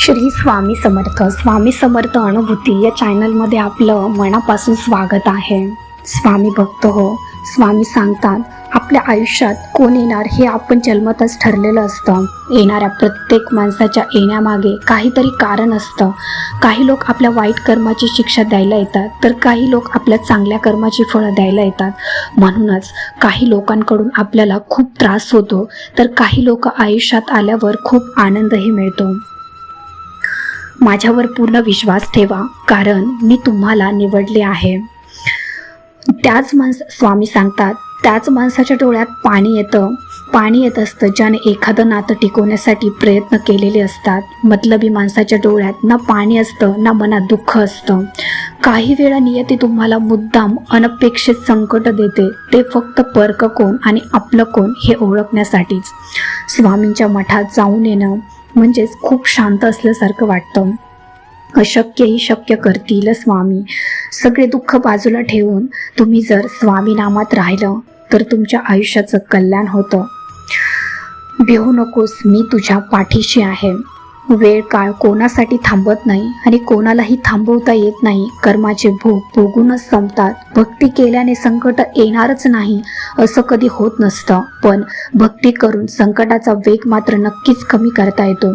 श्री स्वामी समर्थ. स्वामी समर्थ अनुभूती या चॅनलमध्ये आपलं मनापासून स्वागत आहे. स्वामी भक्त हो स्वामी सांगतात आपल्या आयुष्यात कोण येणार हे आपण जन्मतच ठरलेलं असतं. येणाऱ्या प्रत्येक माणसाच्या येण्यामागे काहीतरी कारण असतं. काही लोक आपल्या वाईट कर्माची शिक्षा द्यायला येतात तर काही लोक आपल्या चांगल्या कर्माची फळं द्यायला येतात. म्हणूनच काही लोकांकडून आपल्याला खूप त्रास होतो तर काही लोक आयुष्यात आल्यावर खूप आनंदही मिळतो. माझ्यावर पूर्ण विश्वास ठेवा कारण मी तुम्हाला निवडले आहे. त्याच माणस स्वामी सांगतात त्याच माणसाच्या डोळ्यात पाणी येतं. पाणी येत असतं ज्याने एखादं नातं टिकवण्यासाठी प्रयत्न केलेले असतात. मतलबी माणसाच्या डोळ्यात ना पाणी असतं ना मनात दुःख असतं. काही वेळा नियती तुम्हाला मुद्दाम अनपेक्षित संकट देते. ते फक्त परक कोण आणि आपलं कोण हे ओळखण्यासाठीच. स्वामींच्या मठात जाऊन येणं म्हणजेच खूप शांत असल्यासारखं वाटतं. अशक्यही शक्य करतील स्वामी. सगळे दुःख बाजूला ठेवून तुम्ही जर स्वामी नामात राहिलं तर तुमच्या आयुष्याचं कल्याण होतं. भिवू नकोस मी तुझ्या पाठीशी आहे. वेळ काळ कोणासाठी थांबत नाही आणि कोणालाही थांबवता येत नाही. कर्माचे भोग भोगूनच संपतात. भक्ती केल्याने संकट येणारच नाही असं कधी होत नसतं. पण भक्ती करून संकटाचा वेग मात्र नक्कीच कमी करता येतो.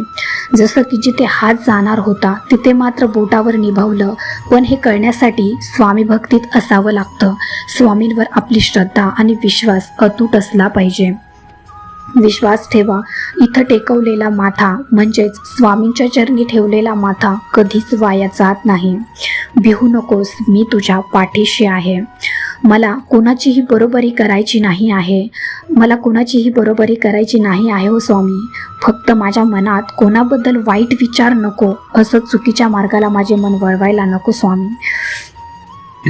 जसं की जिथे हात जाणार होता तिथे मात्र बोटावर निभावलं. पण हे करण्यासाठी स्वामी भक्तीत असावं लागतं. स्वामींवर आपली श्रद्धा आणि विश्वास अतूट असला पाहिजे. विश्वास ठेवा. इथं टेकवलेला माथा म्हणजेच स्वामींच्या चरणी ठेवलेला माथा कधीच वाया जात नाही. भिवू नकोस मी तुझ्या पाठीशी आहे. मला कोणाचीही बरोबरी करायची नाही आहे. मला कोणाचीही बरोबरी करायची नाही आहे हो स्वामी. फक्त माझ्या मनात कोणाबद्दल वाईट विचार नको असं चुकीच्या मार्गाला माझे मन वळवायला नको स्वामी.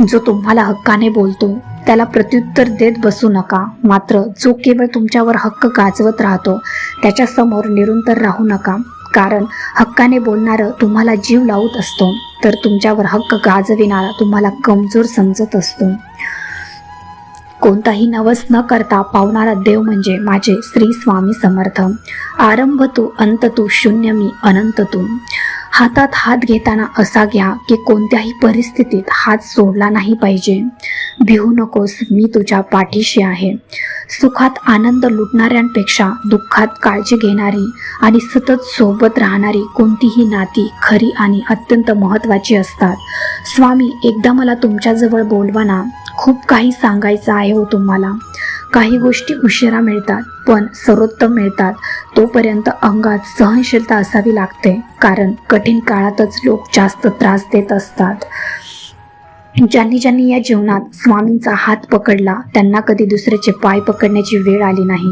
जो तुम्हाला हक्काने बोलतो त्याला प्रत्युत्तर देत बसू नका. मात्र जो केवळ तुमच्यावर हक्क गाजवत राहतो त्याच्यासमोर निरंतर राहू नका. कारण हक्काने बोलणारं तुम्हाला जीव लावत असतो तर तुमच्यावर हक्क गाजविणारा तुम्हाला कमजोर समजत असतो. कोणताही नवस न करता पावणारा देव म्हणजे माझे श्री स्वामी समर्थ. आरंभ तू अंत तू शून्य मी अनंत तू. हातात हात घेताना असा घ्या की कोणत्याही परिस्थितीत हात सोडला नाही पाहिजे. भिवू नकोस मी तुझ्या पाठीशी आहे. सुखात आनंद लुटणाऱ्यांपेक्षा दुःखात काळजी घेणारी आणि सतत सोबत राहणारी कोणतीही नाती खरी आणि अत्यंत महत्त्वाची असतात. स्वामी एकदा मला तुमच्याजवळ बोलवाना खूप काही सांगायचं आहे हो तुम्हाला. काही गोष्टी उशिरा मिळतात पण सर्वोत्तम मिळतात. तोपर्यंत अंगात सहनशीलता असावी लागते कारण कठीण काळातच लोक जास्त त्रास देत असतात. ज्यांनी ज्यांनी या जीवनात स्वामींचा हात पकडला त्यांना कधी दुसऱ्याचे पाय पकडण्याची वेळ आली नाही.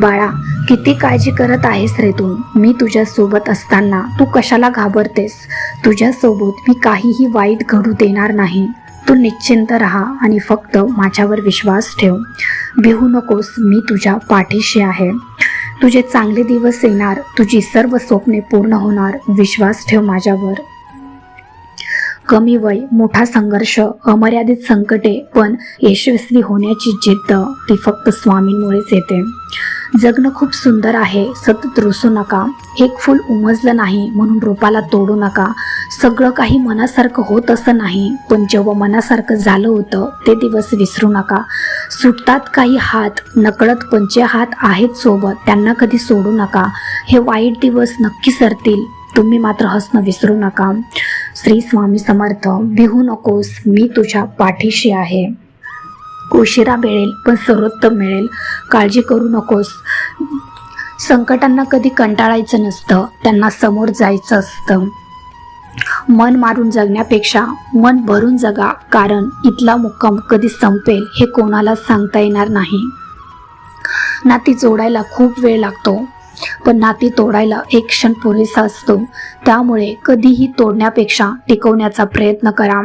बाळा किती काळजी करत आहेस रे तू? मी तुझ्या सोबत असताना तू कशाला घाबरतेस? तुझ्यासोबत मी काहीही वाईट घडू देणार नाही. तू निश्चिंत राहा आणि फक्त माझ्यावर विश्वास ठेव. भिवू नकोस मी तुझ्या पाठीशी आहे. तुझे चांगले दिवस येणार तुझी सर्व स्वप्ने पूर्ण होणार. विश्वास ठेव माझ्यावर. कमी वय मोठा संघर्ष अमर्यादित संकटे पण यशस्वी होण्याची जिद्द ती फक्त स्वामींमुळेच येते. जगणं खूप सुंदर आहे सतत रुसू नका. एक फूल उमजलं नाही म्हणून रोपाला तोडू नका. सगळं काही मनासारखं होत असं नाही पण जेव्हा मनासारखं झालं होतं ते दिवस विसरू नका. सुटतात काही हात नकळत पण जे हात आहेत सोबत त्यांना कधी सोडू नका. हे वाईट दिवस नक्की सरतील तुम्ही मात्र हसणं विसरू नका. श्री स्वामी समर्थ भिहू नकोस मी तुझ्या पाठीशी आहे. उशिरा मिळेल पण सर्वोत्तम मिळेल. काळजी करू नकोस. संकटांना कधी कंटाळायचं नसतं त्यांना समोर जायचं असतं. मन मारून जगण्यापेक्षा मन भरून जगा कारण इथला मुक्काम कधी संपेल हे कोणाला सांगता येणार नाही. नाती जोडायला खूप वेळ लागतो. पण नाती तोडायला एक क्षण पुरेसा असतो. त्यामुळे कधीही तोडण्यापेक्षा टिकवण्याचा प्रयत्न करा.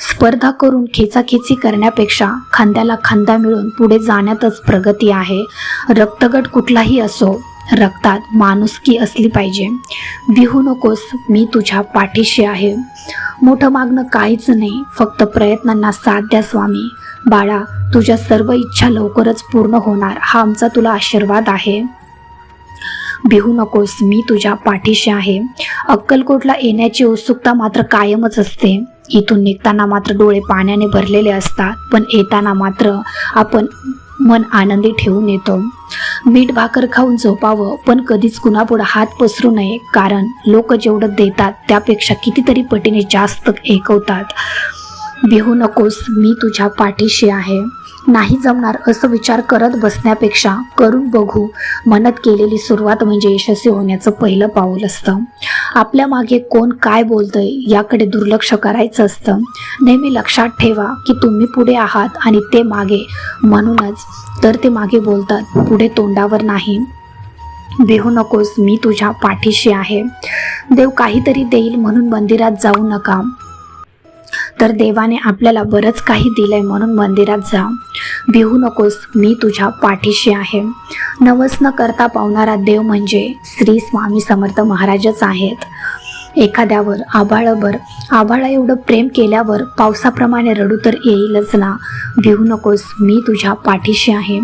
स्पर्धा करून खेचाखेची करण्यापेक्षा खांद्याला खांदा मिळून पुढे जाण्यातच प्रगती आहे. रक्तगट कुठलाही असो रक्तात माणुसकी असली पाहिजे. भिवू नकोस मी तुझ्या पाठीशी आहे. मोठं मागणं काहीच नाही फक्त प्रयत्नांना साथ द्या स्वामी. बाळा तुझ्या सर्व इच्छा लवकरच पूर्ण होणार. हा आमचा तुला आशीर्वाद आहे. भिहू नकोस मी तुझ्या पाठीशी आहे. अक्कलकोटला येण्याची उत्सुकता मात्र कायमच असते. इथून निघताना मात्र डोळे पाण्याने भरलेले असतात पण येताना मात्र आपण मन आनंदी ठेवून येतो. मीठ भाकर खाऊन झोपावं पण कधीच कुणापुढं हात पसरू नये कारण लोक जेवढं देतात त्यापेक्षा कितीतरी पटीने जास्त ऐकवतात भिहू नकोस मी तुझ्या पाठीशी आहे. नाही जमणार असं विचार करत बसण्यापेक्षा करून बघू. मनात केलेली सुरुवात म्हणजे यशस्वी होण्याचं पहिलं पाऊल असतं. आपल्या मागे कोण काय बोलतंय याकडे दुर्लक्ष करायचं असतं. नेहमी लक्षात ठेवा की तुम्ही पुढे आहात आणि ते मागे. म्हणूनच तर ते मागे बोलतात पुढे तोंडावर नाही. बिहू नकोस मी तुझ्या पाठीशी आहे. देव काहीतरी देईल म्हणून मंदिरात जाऊ नका. तर देवाने आपल्याला बरंच काही दिलंय म्हणून मंदिरात जा. भिवू नकोस मी तुझ्या पाठीशी आहे. नवस न करता पावणारा देव म्हणजे श्री स्वामी समर्थ महाराजच आहेत. एखाद्यावर आभाळभर आभाळा एवढं प्रेम केल्यावर पावसाप्रमाणे रडू तर येईलच ना. भिवू नकोस मी तुझ्या पाठीशी आहे.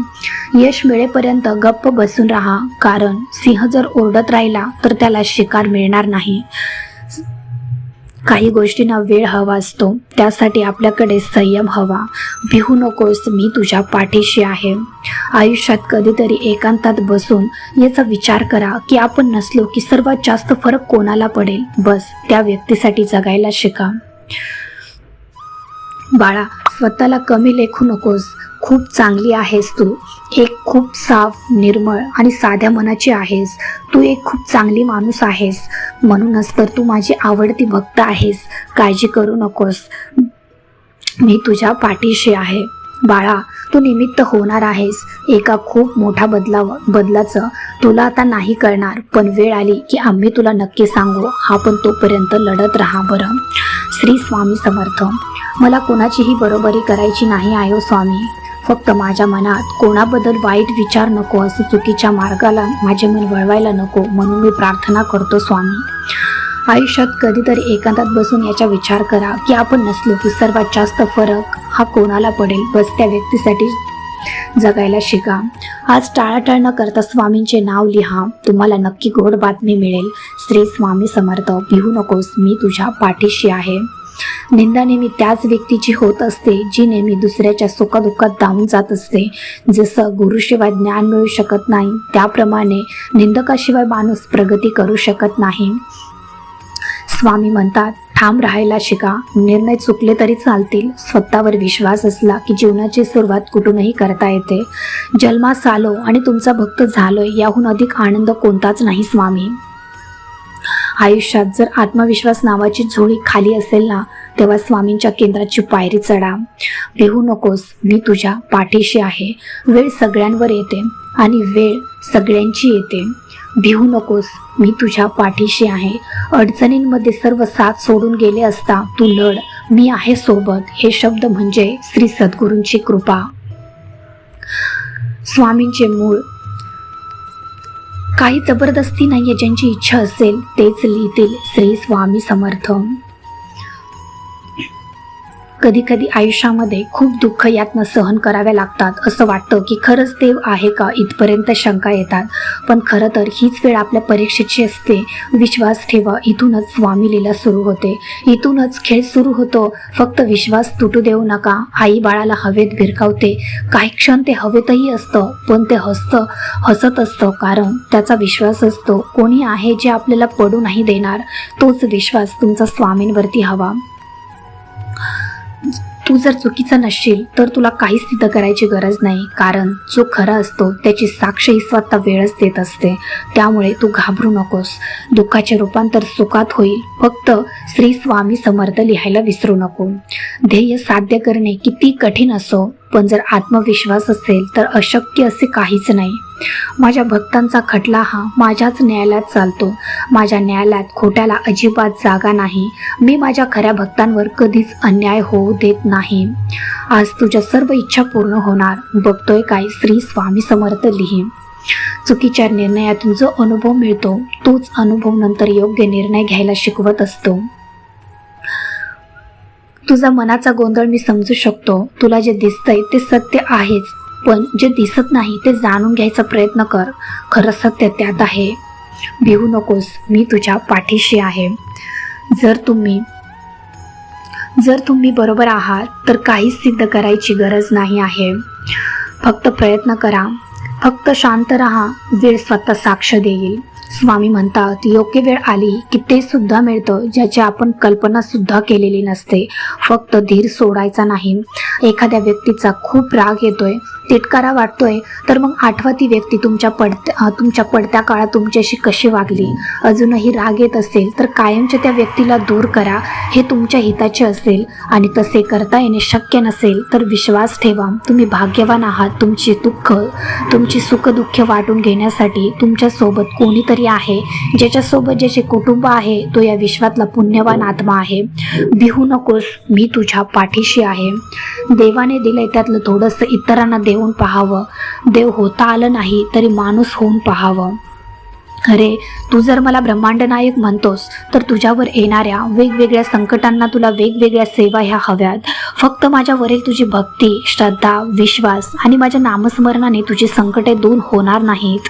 यश मिळेपर्यंत गप्प बसून राहा कारण सिंह जर ओरडत राहिला तर त्याला शिकार मिळणार नाही. काही गोष्टींना वेळ हवा असतो त्यासाठी आपल्याकडे संयम हवा. भिहू नकोस मी तुझ्या पाठीशी आहे. आयुष्यात कधीतरी एकांतात बसून याचा विचार करा की आपण नसलो की सर्वात जास्त फरक कोणाला पडेल? बस त्या व्यक्तीसाठी जगायला शिका. बाळा स्वतःला कमी लेखू नकोस. खूप चांगली आहेस तू. एक खूप साफ निर्मळ आणि साध्या मनाची आहेस. तू एक खूप चांगली माणूस आहेस. म्हणूनच तर तू माझी आवडती भक्त आहेस. काळजी करू नकोस. मी तुझ्या पाठीशी आहे. बाळा तू निमित्त होणार आहेस. एका खूप मोठा बदलाव बदलाचं तुला आता नाही करणार पण वेळ आली की आम्ही तुला नक्की सांगू. आपण तोपर्यंत लढत राहा बरं. श्री स्वामी समर्थ. मला कोणाचीही बरोबरी करायची नाही आहे स्वामी. फक्त माझ्या मनात कोणाबद्दल वाईट विचार नको असं चुकीच्या मार्गाला माझे मन वळवायला नको म्हणून मी प्रार्थना करतो स्वामी. आयुष्यात कधीतरी एकांतात बसून याचा विचार करा की आपण नसलो की सर्वात जास्त फरक हा कोणाला पडेल? बस त्या व्यक्तीसाठी जगायला शिका. आज टाळाटाळ न करता स्वामींचे नाव लिहा. तुम्हाला नक्की गोड बातमी मिळेल. श्री स्वामी समर्थ भिवू नकोस. मी तुझ्या पाठीशी आहे. निंदा नेहमी त्याच व्यक्तीची होत असते जी नेहमी दुसऱ्याच्या सुखदुःखात धावून जात असते. जसं गुरुशिवाय ज्ञान मिळू शकत नाही त्याप्रमाणे निंदकाशिवाय माणूस प्रगती करू शकत नाही. स्वामी म्हणतात ठाम राहायला शिका. निर्णय चुकले तरी चालतील. स्वतःवर विश्वास असला की जीवनाची सुरुवात कुठूनही करता येते. जन्मास आलो आणि तुमचा भक्त झालोय याहून अधिक आनंद कोणताच नाही स्वामी. आयुष्यात जर आत्मविश्वास नावाची झोळी खाली असेल ना तेव्हा स्वामींच्या केंद्राची पायरी चढा. भिहू नकोस मी तुझ्या पाठीशी आहे. वेळ सगळ्यांवर येते आणि वेळ सगळ्यांची येते. भिहू नकोस मी तुझ्या पाठीशी आहे. अडचणींमध्ये सर्व साथ सोडून गेले असता तू लढ. मी आहे सोबत. हे शब्द म्हणजे श्री सद्गुरूंची कृपा. स्वामींचे मूळ काही जबरदस्ती नाहीये ज्यांची इच्छा असेल तेच लिहितील श्री स्वामी समर्थ. कधी कधी आयुष्यामध्ये खूप दुःख यातनं सहन कराव्या लागतात. असं वाटतं की खरंच देव आहे का? इथपर्यंत शंका येतात. पण खरं तर हीच वेळ आपल्या परीक्षेची असते. विश्वास ठेवा इथूनच स्वामी लीला सुरू होते. इथूनच खेळ सुरू होतो. फक्त विश्वास तुटू देऊ नका. आई बाळाला हवेत भिरकावते. काही क्षण ते हवेतही असतं पण ते हसतं हसत असतं. कारण त्याचा विश्वास असतो. कोणी आहे जे आपल्याला पडू नाही देणार? तोच विश्वास तुमचा स्वामींवरती हवा. तू जर चुकीचा नसशील तर तुला काहीच सिद्ध करायची गरज नाही. कारण जो खरा असतो त्याची साक्ष ही स्वतः वेळच देत असते. त्यामुळे तू घाबरू नकोस. दुःखाचे रूपांतर सुखात होईल. फक्त श्री स्वामी समर्थ लिहायला विसरू नको. ध्येय साध्य करणे किती कठीण असो पण जर आत्मविश्वास असेल तर अशक्य असे काहीच नाही. माझ्या भक्तांचा खटला हा माझ्याच न्यायालयात चालतो. माझ्या न्यायालयात खोट्याला अजिबात जागा नाही. मी माझ्या खऱ्या भक्तांवर कधीच अन्याय होऊ देत नाही. आज तुझ्या सर्व इच्छा पूर्ण होणार. बघतोय काय श्री स्वामी समर्थ लिही. चुकीच्या निर्णयातून जो अनुभव मिळतो तोच अनुभव नंतर योग्य निर्णय घ्यायला शिकवत असतो. तुझा मनाचा गोंधळ मी समजू शकतो. तुला जे दिसतंय ते सत्य आहेच. पण जे दिसत नाही ते जाणून घ्यायचा प्रयत्न कर. खरं सत्य त्यात आहे. भिवू नकोस. मी तुझ्या पाठीशी आहे. जर तुम्ही जर तुम्ही बरोबर आहात तर काहीच सिद्ध करायची गरज नाही आहे. फक्त प्रयत्न करा. फक्त शांत राहा. वेळ स्वतः साक्ष देईल. स्वामी म्हणतात योग्य वेळ आली की ते सुद्धा मिळतं ज्याची आपण कल्पना सुद्धा केलेली नसते. फक्त धीर सोडायचा नाही. एखाद्या व्यक्तीचा खूप राग येतोय. तिटकारा वाटतोय तर मग आठवा ती व्यक्ती तुमच्या पडत्या तुमच्या पडत्या काळात तुमच्याशी कशी वागली? अजूनही राग येत असेल तर कायमच्या त्या व्यक्तीला दूर करा. हे तुमच्या हिताचे असेल आणि तसे करता येणे शक्य नसेल तर विश्वास ठेवा. तुम्ही भाग्यवान आहात. तुमची दुःख तुमची सुखदुःख वाटून घेण्यासाठी तुमच्यासोबत कोणीतरी आहे ज्याच्यासोबत ज्याचे कुटुंब आहे तो या विश्वातला पुण्यवान आत्मा आहे. भिहू नकोस. मी तुझ्या पाठीशी आहे. देवाने दिलंय त्यातलं थोडंसं इतरांना येऊन पाहावं. देव होता आलं नाही तरी माणूस होऊन पाहावं. अरे तू जर मला ब्रह्मांड नायक म्हणतोस तर तुझ्यावर येणाऱ्या वेगवेगळ्या संकटांना तुला वेगवेगळ्या सेवा ह्या हव्यात. फक्त माझ्यावरील तुझी भक्ती श्रद्धा विश्वास आणि माझ्या नामस्मरणाने तुझी संकटे दूर होणार नाहीत.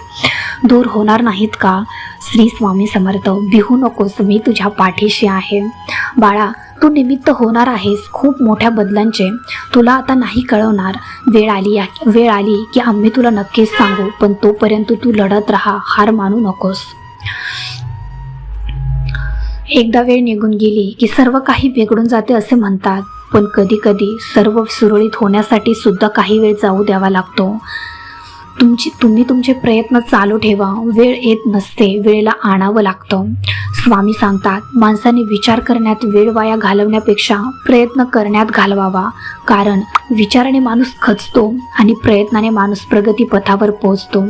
दूर होणार नाहीत का? श्री स्वामी समर्थ भिहू नकोस मी तुझ्या पाठीशी आहे. बाळा तू निमित्त होणार आहेस खूप मोठ्या बदलांचे. तुला आता नाही कळवणार. वेळ आली वेळ आली की आम्ही तुला नक्कीच सांगू पण तोपर्यंत तू लढत राहा हार मानू नकोस. एकदा वेळ निघून गेली की सर्व काही बिघडून जाते असे म्हणतात पण कधी कधी सर्व सुरळीत होण्यासाठी सुद्धा काही वेळ जाऊ द्यावा लागतो. तुमची तुम्ही तुमचे प्रयत्न चालू ठेवा. वेळ येत नसते वेळेला आणावं लागतं. स्वामी सांगतात माणसाने विचार करण्यात वेळ वाया घालवण्यापेक्षा प्रयत्न करण्यात घालवावा. कारण विचाराने माणूस खचतो आणि प्रयत्नाने माणूस प्रगती पथावर पोहोचतो.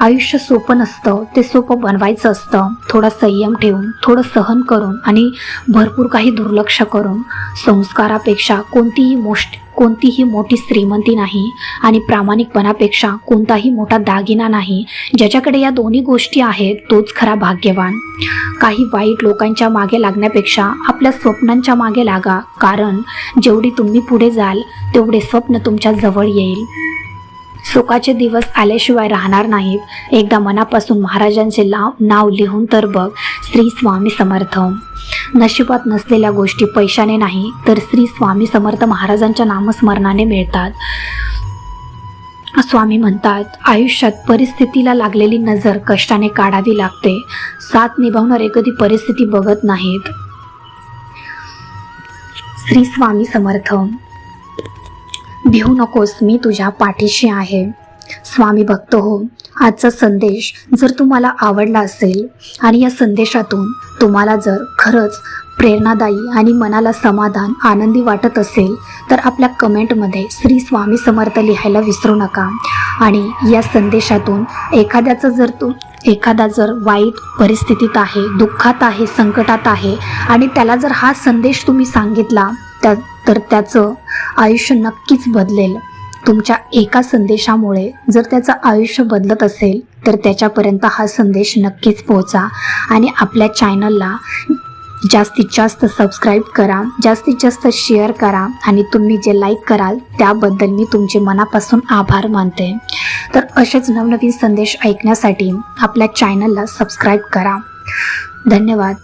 आयुष्य सोपं नसतं ते सोपं बनवायचं असतं. थोडा संयम ठेवून थोडं सहन करून आणि भरपूर काही दुर्लक्ष करून संस्कारापेक्षा कोणतीही मोष्ट कोणतीही मोठी श्रीमंती नाही आणि प्रामाणिकपणापेक्षा कोणताही मोठा दागिना नाही. ज्याच्याकडे या दोन्ही गोष्टी आहेत तोच खरा भाग्यवान. काही वाईट लोकांच्या मागे लागण्यापेक्षा आपल्या स्वप्नांच्या मागे लागा कारण जेवढी तुम्ही पुढे जाल तेवढे स्वप्न तुमच्या जवळ येईल. सुखाचे दिवस आल्याशिवाय राहणार नाहीत. एकदा मनापासून महाराजांचे लाव नाव लिहून तर बघ श्री स्वामी समर्थ. नशिबात नसलेल्या गोष्टी पैशाने नाही तर श्री स्वामी समर्थ महाराजांच्या नामस्मरणाने मिळतात. स्वामी म्हणतात आयुष्यात परिस्थितीला लागलेली नजर कष्टाने काढावी लागते. साथ निभावणारे कधी परिस्थिती बघत नाहीत. श्री स्वामी समर्थ. भिवू नकोस मी तुझ्या पाठीशी आहे. स्वामी भक्त हो आजचा संदेश जर तुम्हाला आवडला असेल आणि या संदेशातून तुम्हाला जर खरंच प्रेरणादायी आणि मनाला समाधान आनंदी वाटत असेल तर आपल्या कमेंटमध्ये श्री स्वामी समर्थ लिहायला विसरू नका. आणि या संदेशातून एखाद्याचं जर तू एखादा जर वाईट परिस्थितीत आहे दुःखात आहे संकटात आहे आणि त्याला जर हा संदेश तुम्ही सांगितला त्या तर त्याचं आयुष्य नक्कीच बदलेल. तुमच्या एका संदेशामुळे जर त्याचं आयुष्य बदलत असेल तर त्याच्यापर्यंत हा संदेश नक्कीच पोहोचा. आणि आपल्या चॅनलला जास्तीत जास्त सबस्क्राईब करा जास्तीत जास्त शेअर करा आणि तुम्ही जे लाईक कराल त्याबद्दल मी तुमचे मनापासून आभार मानते. तर असेच नवनवीन संदेश ऐकण्यासाठी आपल्या चॅनलला सबस्क्राईब करा. धन्यवाद.